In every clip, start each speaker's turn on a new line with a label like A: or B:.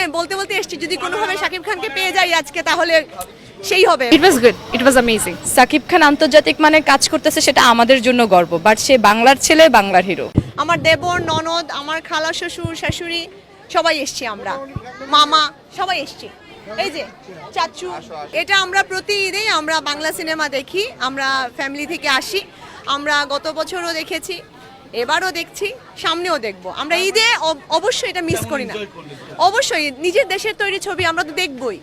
A: আমি বলতে বলতে এসেছি যদি কোনোভাবে শাকিব খানকে পেয়ে যাই আজকে তাহলে সেই হবে।
B: It was good it was amazing
C: Shakib Khan আন্তর্জাতিক মানে কাজ করতেছে সেটা আমাদের জন্য গর্ব। বাট সে বাংলার ছেলে বাংলার হিরো।
A: আমার দেবর ননদ আমার খালা শ্বশুর শাশুড়ি সবাই এসছি আমরা। মামা সবাই এসছি। এই যে চাচু এটা আমরা প্রতি ঈদেই আমরা বাংলা সিনেমা দেখি। আমরা ফ্যামিলি থেকে আসি। আমরা গত বছরও দেখেছি। এবারও দেখছি সামনেও দেখব। আমরা ঈদে অবশ্যই এটা মিস করি না। অবশ্যই নিজের দেশের তৈরি ছবি আমরা তো দেখবই।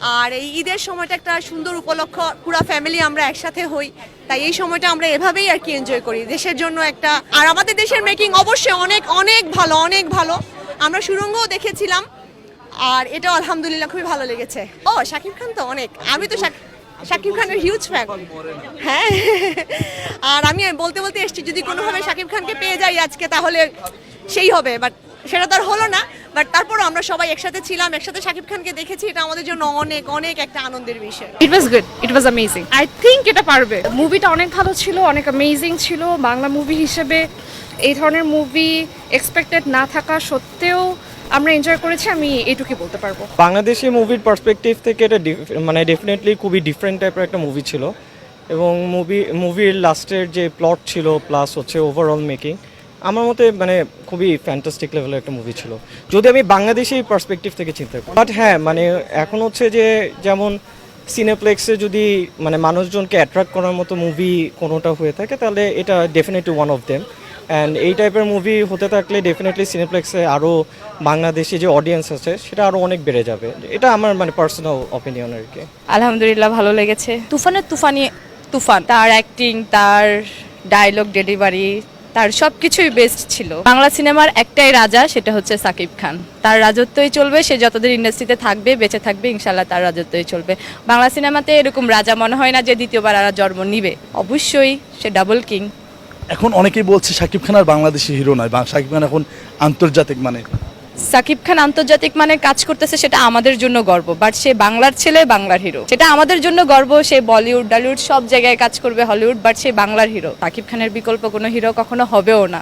A: আর এই ঈদের সময়টা একটা সুন্দর উপলক্ষ পুরো ফ্যামিলি আমরা একসাথে হই। তাই এই সময়টা আমরা এভাবেই আর কি এনজয় করি। দেশের জন্য একটা আর আমাদের দেশের মেকিং অবশ্যই অনেক অনেক ভালো অনেক ভালো। আমরা সুরঙ্গও দেখেছিলাম আর এটাও আলহামদুলিল্লাহ খুবই ভালো লেগেছে। ও শাকিব খান তো অনেক। আমি তো শাক- শাকিব খানের হিউজ ফ্যান হ্যাঁ। আর আমি বলতে বলতে এসেছি, যদি কোনোভাবে শাকিব খানকে পেয়ে যাই আজকে, তাহলে সেই হবে। বাট সেটা তো আর হলো না। বাট তারপরও আমরা সবাই একসাথে ছিলাম, একসাথে শাকিব খানকে দেখেছি। এটা আমাদের জন্য অনেক অনেক একটা আনন্দের বিষয়।
B: It was good it was amazing I think এটা পারবে। মুভিটা অনেক ভালো ছিল, অনেক অ্যামেজিং ছিল। বাংলা মুভি হিসেবে এই ধরনের মুভি এক্সপেক্টেড না থাকা সত্ত্বেও আমরা এনজয় করেছি, আমি এইটুকুই বলতে পারব।
D: বাংলাদেশি মুভির পার্সপেক্টিভ থেকে এটা মানে ডেফিনেটলি খুবই ডিফারেন্ট টাইপের একটা মুভি ছিল। এবং মুভি মুভির লাস্টের যে প্লট ছিল প্লাস হচ্ছে ওভারঅল মেকিং আমার মতে মানে খুবই ফ্যান্টাস্টিক লেভেলের একটা মুভি ছিল। যদি আমি বাংলাদেশি পার্সপেক্টিভ থেকে চিন্তা করি বাট হ্যাঁ মানে এখন হচ্ছে যে যেমন সিনেপ্লেক্সে যদি মানে মানুষজনকে অ্যাট্রাক্ট করার মতো মুভি কোনোটা হয়ে থাকে, তাহলে এটা definitely one of them and এই টাইপের মুভি হতে থাকলে ডেফিনেটলি সিনেপ্লেক্সে আরও বাংলাদেশি যে অডিয়েন্স আছে সেটা আরও অনেক বেড়ে যাবে। এটা আমার মানে পার্সোনাল অপিনিয়ন আর কি।
C: আলহামদুলিল্লাহ ভালো লেগেছে। তুফানের তুফানি তুফান তার অ্যাক্টিং তার ডায়লগ ডেলিভারি তার সব কিছুই বেস্ট ছিল। বাংলা সিনেমার একটাই রাজা সেটা হচ্ছে সাকিব খান। তার রাজত্বই চলবে সে যতদিন ইন্ডাস্ট্রিতে থাকবে বেঁচে থাকবে ইনশাল্লাহ তার রাজত্বই চলবে। বাংলা সিনেমাতে এরকম রাজা মনে হয় না যে দ্বিতীয়বার আর জন্ম নিবে। অবশ্যই সে ডাবল কিং
E: এখন অনেকেই বলছে সাকিব খান আর বাংলাদেশি হিরো নয়, বা- শাকিব খান এখন আন্তর্জাতিক মানে।
C: সাকিব খান আন্তর্জাতিক মানে কাজ করতেছে, সেটা আমাদের জন্য গর্ব। বাট সে বাংলার ছেলে, বাংলার হিরো। সেটা আমাদের জন্য গর্ব, সে বলিউড, ডলিউড সব জায়গায় কাজ করবে হলিউড, বাট সে বাংলার হিরো। সাকিব খানের বিকল্প কোনো হিরো কখনো হবেও না।